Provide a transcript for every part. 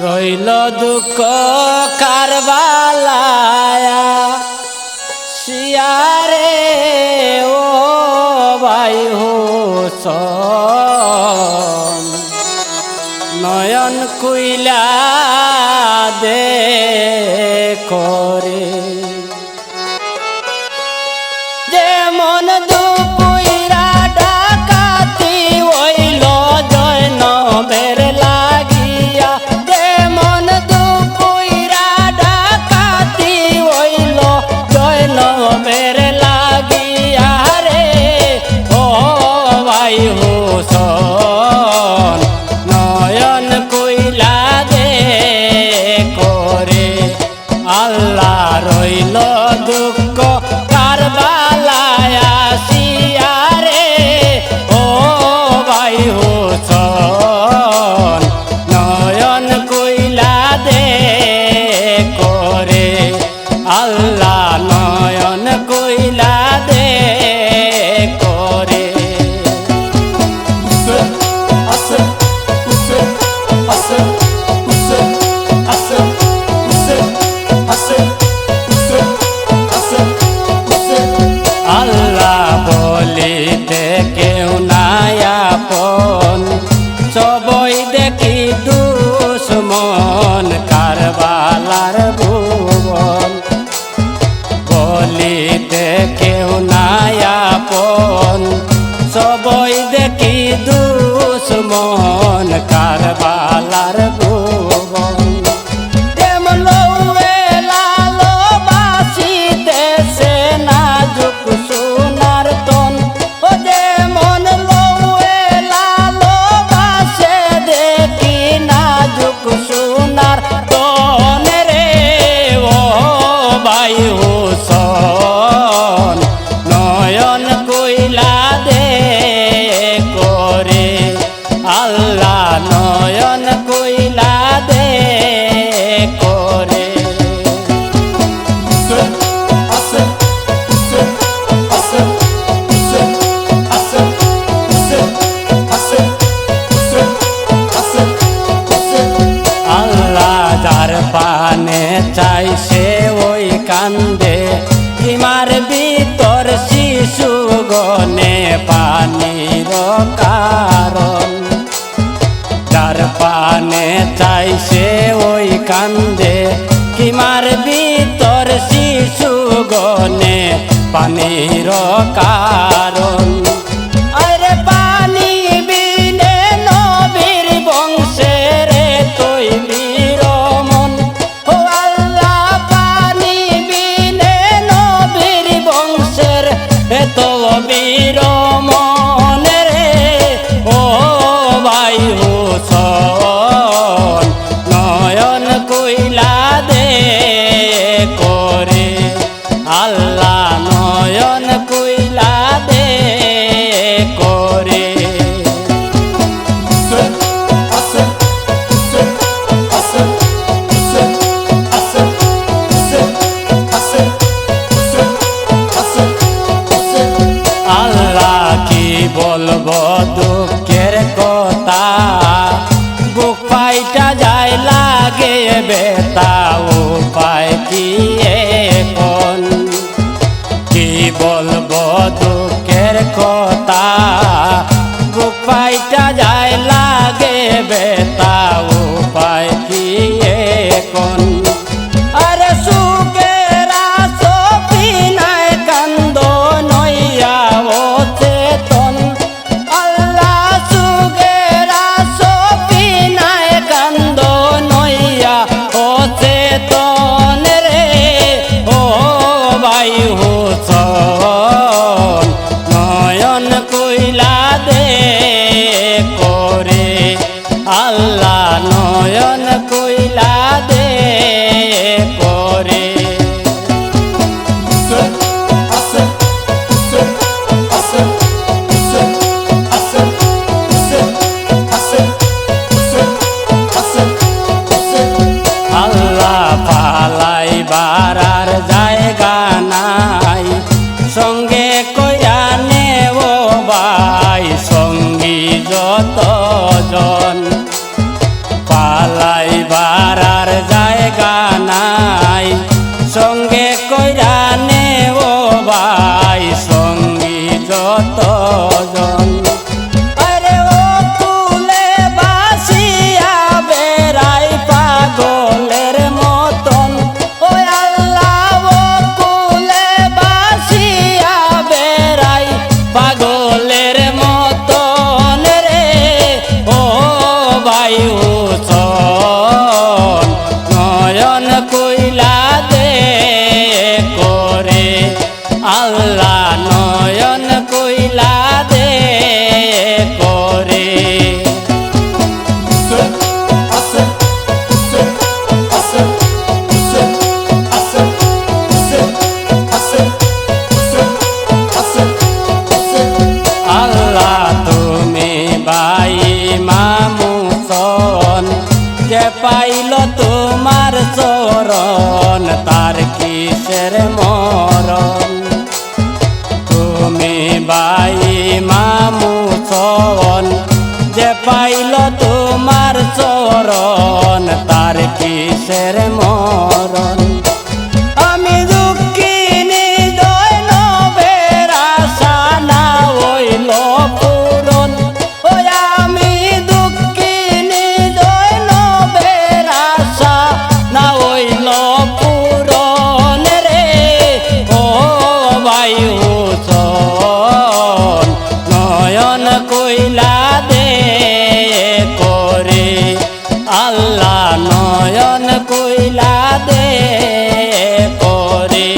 রইল দুঃখ কারবালা কুইলা দে করে যেমন দুপুরা ডাকাতি ওইল জয় নবের লাগিয়া, যেমন দুপুরা ডাকাতি ওইল জয় নবের লাগিয়া রে। ও কান্দে হিমার ভিতর শিশু গনে পানি কারণ। পানে চাই সে ওই কান্দে। হিমার ভিতর শিশু গনে পানি রকার আল্লাহ নয়ন কইলা দে পরে। আল্লাহ পালাই বারা কিসের মরণ কইলা দে করে। আল্লাহ নয়ন কইলা দে করে।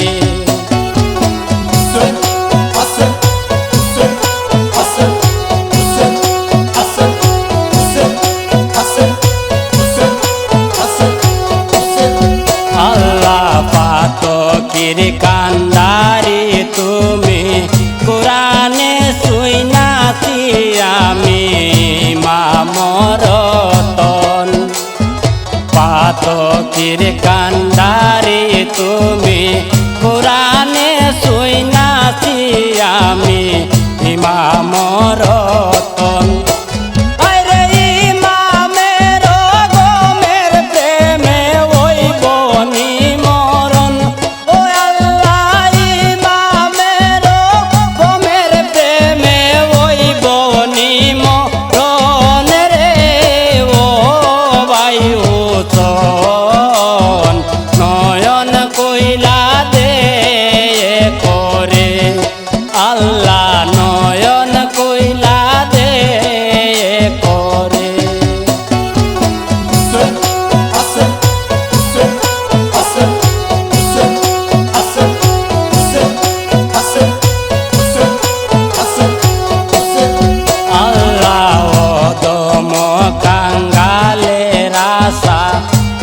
আল্লাহ পাত কির কান্দারি তুমি আমি মামরতন। পাত কির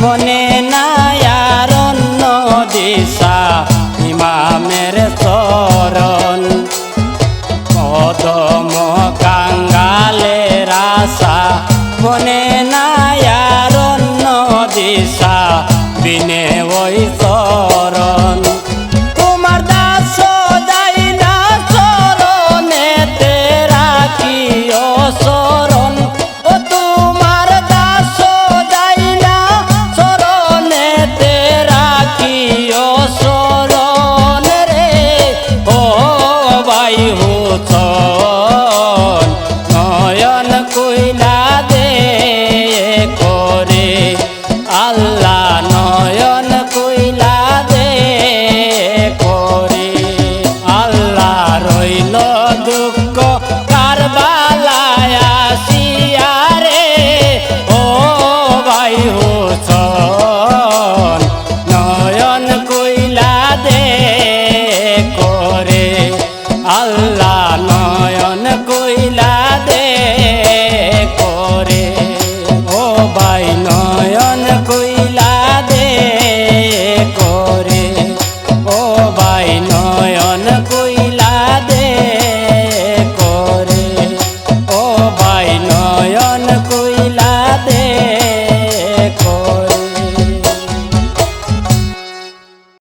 মনে নায়ারণ্য দিশা ইমামের চরণ। কদম কাঙ্গালের আশা মনে নায়ারণ্য দিশা ta